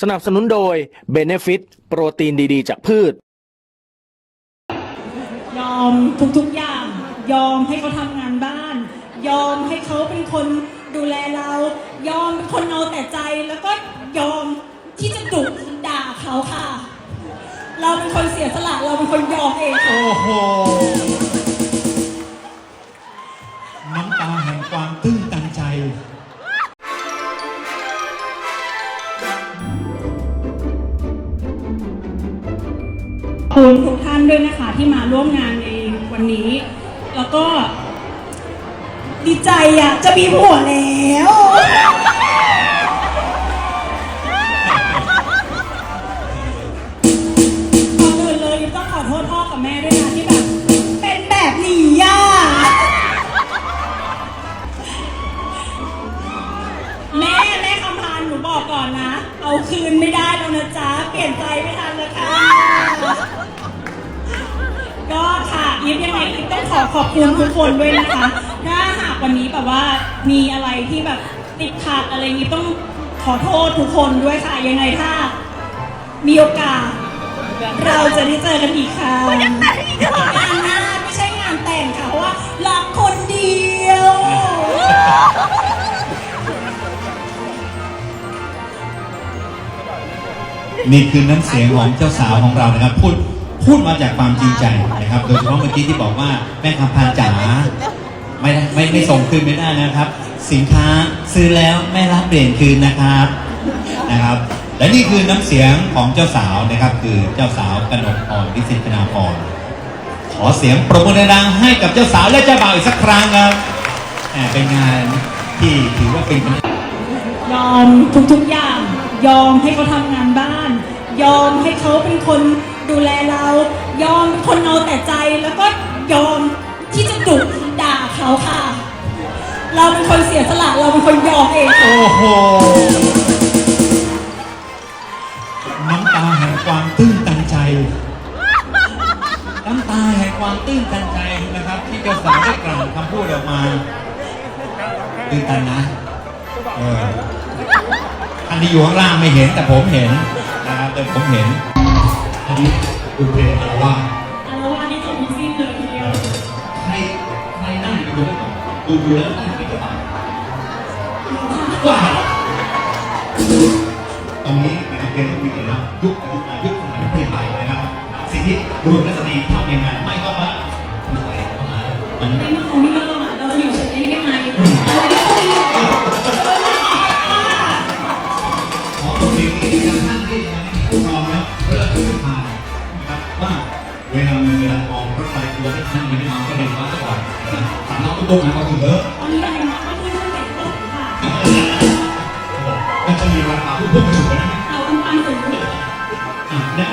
สนับสนุนโดย Benefit โปรตีนดีๆ จากพืช ยอมทุกๆอย่าง ยอมให้เขาทำงานบ้าน ยอมให้เขาเป็นคนดูแลเรา ยอมเป็นคนเอาแต่ใจแล้วก็ยอมที่จะดุด่าเขาค่ะ เราเป็นคนเสียสละเราเป็นคนยอมเองค่ะโอ้โห คุณทุกท่านด้วยนะคะที่มาร่วมงานในวันนี้ แล้วก็ดีใจอะจะมีผัวแล้ว ก่อนอื่นเลยต้องขอโทษพ่อกับแม่ด้วยนะที่แบบ เป็นแบบนี้อะแม่แม่คำพานหนูบอกก่อนนะ เอาคืนไม่ได้แล้วนะจ๊ะ เปลี่ยนใจไม่ทันแล้วค่ะก็ค่ะ ยิปยังไงยิปต้องขอขอบคุณทุกคนด้วยนะคะถ้าหากวันนี้แบบว่ามีอะไรที่แบบติดขัดอะไรยิปต้องขอโทษทุกคนด้วยค่ะยังไงถ้า มีโอกาส เราจะได้เจอกันอีกค่ะงานหน้าไม่ใช่งานแต่งค่ะเพราะว่ารักคนเดียวนี่คือน้ำเสียงของเจ้าสาวของเรานะครับพูด พูดมาจากความจริงใจนะครับ โดยเฉพาะเมื่อกี้ที่บอกว่าแม่คำพานจ๋าไม่ได้ไม่ไม่ส่งคืนไม่ได้นะครับ สินค้าซื้อแล้วไม่รับเปลี่ยนคืนนะครับนะครับ และนี่คือน้ำเสียงของเจ้าสาวนะครับ คือเจ้าสาวกนกพรวิสิทธนาพรขอเสียงปรบมือดังให้กับเจ้าสาวและเจ้าบ่าวอีกสักครั้งครับเป็นงานที่ถือว่าเป็นยอมทุกๆอย่าง ยอมให้เขาทำงานบ้าน ยอมให้เขาเป็นคน ดูแลเรา ยอมเป็นคนเอาแต่ใจแล้วก็ยอมที่จะดุด่าเขาค่ะ เราเป็นคนเสียสละเราเป็นคนยอมเองโอ้โห น้ำตาแห่งความตื้นตันใจ น้ำตาแห่งความตื้นตันใจนะครับ ที่เจ้าสาวได้กล่าวคำพูดออกมา ตื้นตันนะ เอออันที่อยู่ข้างล่างไม่เห็นแต่ผมเห็นนะครับแต่ผมเห็น นนี้ดูเพลงอะไรว่าอันละว่านี่จบทั้งสิ้นเลยทีเดียวใครใครนั่งอยู่ตรงนี้ดูดูแล้วนั่งไปกับว้าวตรงนี้นะครับเป็นวิกฤตแล้วยุคยุคยุคสมัยเปลี่ยนไปนะครับสิ่งที่บุรุษและสตรีทำยังไงไม่ก็ว่าไม่ไหวเข้ามามันไว่าเวลาเวลามองรถไฟตัวที่ท่านยังไม่มาก็เดินมาก่อนถามน้องตุ๊กนะก็ถึงเยอะตอนนี้อะไรนะก็คือเด็กตกค่ะจะมีราคาผู้พุ่งสูงนะเอาอันปันถึงอะแล้ว